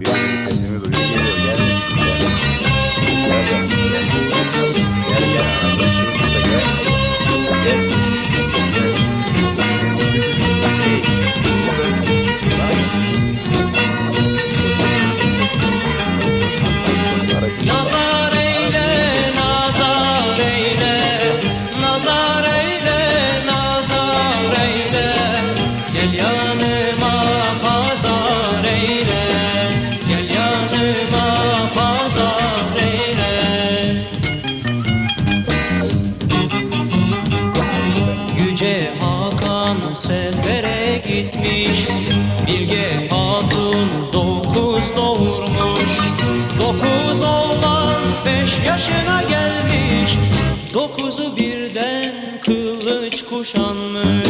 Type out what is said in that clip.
Bir sesini duyuyor geliyor gel. Gel gel. Gel. Nazar Yüce Hakan sefere gitmiş. Bilge Hatun dokuz doğurmuş. Dokuz oğlan beş yaşına gelmiş. Dokuzu birden kılıç kuşanmış